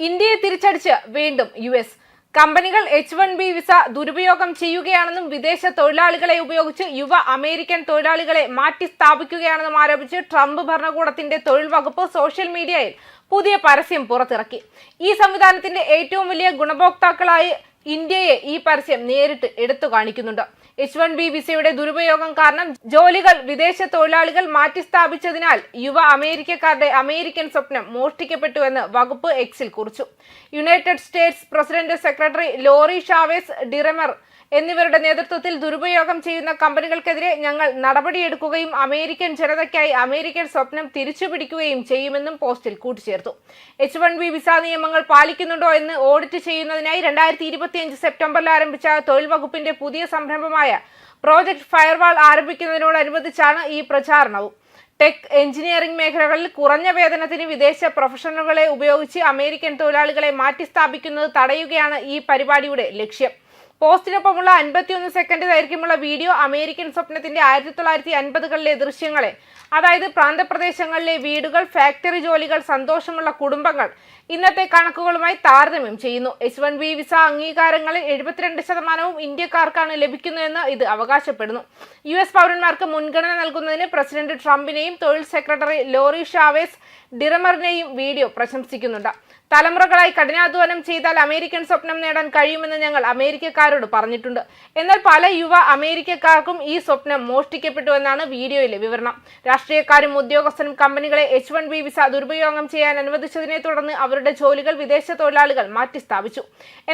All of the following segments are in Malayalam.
ഇന്ത്യയെ തിരിച്ചടിച്ച് വീണ്ടും യു എസ്. കമ്പനികൾ എച്ച് വൺ ബി വിസ ദുരുപയോഗം ചെയ്യുകയാണെന്നും വിദേശ തൊഴിലാളികളെ ഉപയോഗിച്ച് യുവ അമേരിക്കൻ തൊഴിലാളികളെ മാറ്റി സ്ഥാപിക്കുകയാണെന്നും ആരോപിച്ച് ട്രംപ് ഭരണകൂടത്തിന്റെ തൊഴിൽ വകുപ്പ് സോഷ്യൽ മീഡിയയിൽ പുതിയ പരസ്യം പുറത്തിറക്കി. ഈ സംവിധാനത്തിന്റെ ഏറ്റവും വലിയ ഗുണഭോക്താക്കളായി ഇന്ത്യയെ ഈ പരസ്യം നേരിട്ട് എടുത്തു കാണിക്കുന്നുണ്ട്. എച്ച് വൺ ബി വിസയുടെ ദുരുപയോഗം കാരണം ജോലികൾ വിദേശ തൊഴിലാളികൾ മാറ്റിസ്ഥാപിച്ചതിനാൽ യുവ അമേരിക്കക്കാരുടെ അമേരിക്കൻ സ്വപ്നം മോഷ്ടിക്കപ്പെട്ടുവെന്ന് വകുപ്പ് എക്സിൽ കുറിച്ചു. United States president secretary Lori Chavez DeRemer എന്നിവരുടെ നേതൃത്വത്തിൽ ദുരുപയോഗം ചെയ്യുന്ന കമ്പനികൾക്കെതിരെ ഞങ്ങൾ നടപടിയെടുക്കുകയും അമേരിക്കൻ ജനതയ്ക്കായി അമേരിക്കൻ സ്വപ്നം തിരിച്ചുപിടിക്കുകയും ചെയ്യുമെന്നും പോസ്റ്റിൽ കൂട്ടിച്ചേർത്തു. എച്ച് വൺ ബി വിസ നിയമങ്ങൾ പാലിക്കുന്നുണ്ടോ എന്ന് ഓഡിറ്റ് ചെയ്യുന്നതിനായി രണ്ടായിരത്തി ഇരുപത്തിയഞ്ച് സെപ്റ്റംബറിൽ ആരംഭിച്ച തൊഴിൽ വകുപ്പിന്റെ പുതിയ സംരംഭമായ പ്രോജക്ട് ഫയർവാൾ ആരംഭിക്കുന്നതിനോടനുബന്ധിച്ചാണ് ഈ പ്രചാരണവും. ടെക് എഞ്ചിനീയറിംഗ് മേഖലകളിൽ കുറഞ്ഞ വേതനത്തിന് വിദേശ പ്രൊഫഷണലുകളെ ഉപയോഗിച്ച് അമേരിക്കൻ തൊഴിലാളികളെ മാറ്റിസ്ഥാപിക്കുന്നത് തടയുകയാണ് ഈ പരിപാടിയുടെ ലക്ഷ്യം. പോസ്റ്റിനൊപ്പമുള്ള അൻപത്തിയൊന്ന് സെക്കൻഡ് ദൈർഘ്യമുള്ള വീഡിയോ അമേരിക്കൻ സ്വപ്നത്തിന്റെ ആയിരത്തി തൊള്ളായിരത്തി അൻപതുകളിലെ ദൃശ്യങ്ങളെ അതായത് പ്രാന്തപ്രദേശങ്ങളിലെ വീടുകൾ ഫാക്ടറി ജോലികൾ സന്തോഷമുള്ള കുടുംബങ്ങൾ ഇന്നത്തെ കണക്കുകളുമായി താരതമ്യം ചെയ്യുന്നു. എച്ച് വൺ ബി വിസ അംഗീകാരങ്ങളിൽ എഴുപത്തിരണ്ട് ശതമാനവും ഇന്ത്യക്കാർക്കാണ് ലഭിക്കുന്നതെന്ന് ഇത് അവകാശപ്പെടുന്നു. യു എസ് പൗരന്മാർക്ക് മുൻഗണന നൽകുന്നതിന് പ്രസിഡന്റ് ട്രംപിനെയും തൊഴിൽ സെക്രട്ടറി ലോറി ഷാവേസ് ഡിറമറിനെയും വീഡിയോ പ്രശംസിക്കുന്നുണ്ട്. തലമുറകളായി കഠിനാധ്വാനം ചെയ്താൽ അമേരിക്കൻ സ്വപ്നം നേടാൻ കഴിയുമെന്ന് ഞങ്ങൾ അമേരിക്കക്കാരോട് പറഞ്ഞിട്ടുണ്ട്. എന്നാൽ പല യുവ അമേരിക്കക്കാർക്കും ഈ സ്വപ്നം മോഷ്ടിക്കപ്പെട്ടു എന്നാണ് വീഡിയോയിലെ വിവരണം. രാഷ്ട്രീയക്കാരും ഉദ്യോഗസ്ഥരും കമ്പനികളെ എച്ച് വൺ ബി വിസ ദുരുപയോഗം ചെയ്യാൻ അനുവദിച്ചതിനെ തുടർന്ന് അവരുടെ ജോലികൾ വിദേശ തൊഴിലാളികൾ മാറ്റിസ്ഥാപിച്ചു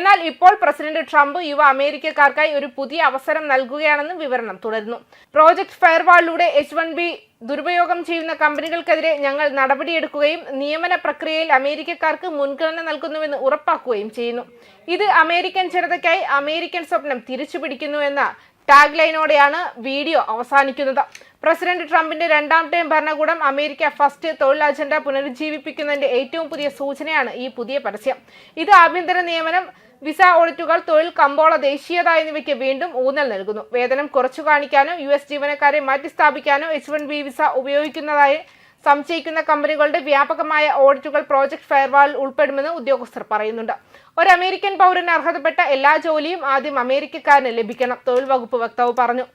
എന്നാൽ ഇപ്പോൾ പ്രസിഡന്റ് ട്രംപ് യുവ അമേരിക്കക്കാർക്കായി ഒരു പുതിയ അവസരം നൽകുകയാണെന്നും വിവരണം തുടരുന്നു. പ്രോജക്ട് ഫയർവാളിലൂടെ എച്ച് വൺ ബി ദുരുപയോഗം ചെയ്യുന്ന കമ്പനികൾക്കെതിരെ ഞങ്ങൾ നടപടിയെടുക്കുകയും നിയമന പ്രക്രിയയിൽ അമേരിക്കക്കാർക്ക് മുൻഗണന നൽകുന്നുവെന്ന് ഉറപ്പാക്കുകയും ചെയ്യുന്നു. ഇത് അമേരിക്കൻ ജനതയ്ക്കായി അമേരിക്കൻ സ്വപ്നം തിരിച്ചുപിടിക്കുന്നു എന്ന ടാഗ് ലൈനോടെയാണ് വീഡിയോ അവസാനിക്കുന്നത്. പ്രസിഡന്റ് ട്രംപിന്റെ രണ്ടാം ടേം ഭരണകൂടം അമേരിക്ക ഫസ്റ്റ് തൊഴിൽ അജണ്ട പുനരുജ്ജീവിപ്പിക്കുന്നതിന്റെ ഏറ്റവും പുതിയ സൂചനയാണ് ഈ പുതിയ പരസ്യം. ഇത് ആഭ്യന്തര നിയമനം വിസ ഓഡിറ്റുകൾ തൊഴിൽ കമ്പോള ദേശീയത എന്നിവയ്ക്ക് വീണ്ടും ഊന്നൽ നൽകുന്നു. വേതനം കുറച്ചു കാണിക്കാനോ യു എസ് ജീവനക്കാരെ മാറ്റിസ്ഥാപിക്കാനോ എച്ച് വൺ ബി വിസ ഉപയോഗിക്കുന്നതായി സംശയിക്കുന്ന കമ്പനികളുടെ വ്യാപകമായ ഓഡിറ്റുകൾ പ്രോജക്ട് ഫയർവാളിൽ ഉൾപ്പെടുമെന്ന് ഉദ്യോഗസ്ഥർ പറയുന്നുണ്ട്. ഒരു അമേരിക്കൻ പൗരന് അർഹതപ്പെട്ട എല്ലാ ജോലിയും ആദ്യം അമേരിക്കക്കാരന് ലഭിക്കണം തൊഴിൽ വകുപ്പ് വക്താവ് പറഞ്ഞു.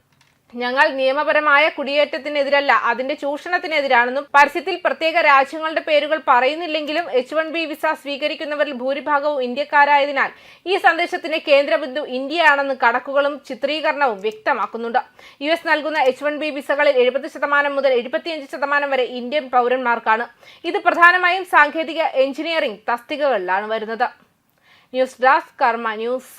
ഞങ്ങൾ നിയമപരമായ കുടിയേറ്റത്തിനെതിരല്ല അതിന്റെ ചൂഷണത്തിനെതിരാണെന്നും പരസ്യത്തിൽ പ്രത്യേക രാജ്യങ്ങളുടെ പേരുകൾ പറയുന്നില്ലെങ്കിലും എച്ച് വൺ ബി വിസ സ്വീകരിക്കുന്നവരിൽ ഭൂരിഭാഗവും ഇന്ത്യക്കാരായതിനാൽ ഈ സന്ദേശത്തിന്റെ കേന്ദ്രബിന്ദു ഇന്ത്യയാണെന്ന് കണക്കുകളും ചിത്രീകരണവും വ്യക്തമാക്കുന്നുണ്ട്. യു എസ് നൽകുന്ന എച്ച് വൺ ബി വിസകളിൽ എഴുപത് ശതമാനം മുതൽ എഴുപത്തിയഞ്ച് ശതമാനം വരെ ഇന്ത്യൻ പൗരന്മാർക്കാണ്. ഇത് പ്രധാനമായും സാങ്കേതിക എഞ്ചിനീയറിംഗ് തസ്തികകളിലാണ് വരുന്നത്. News desk Karma news.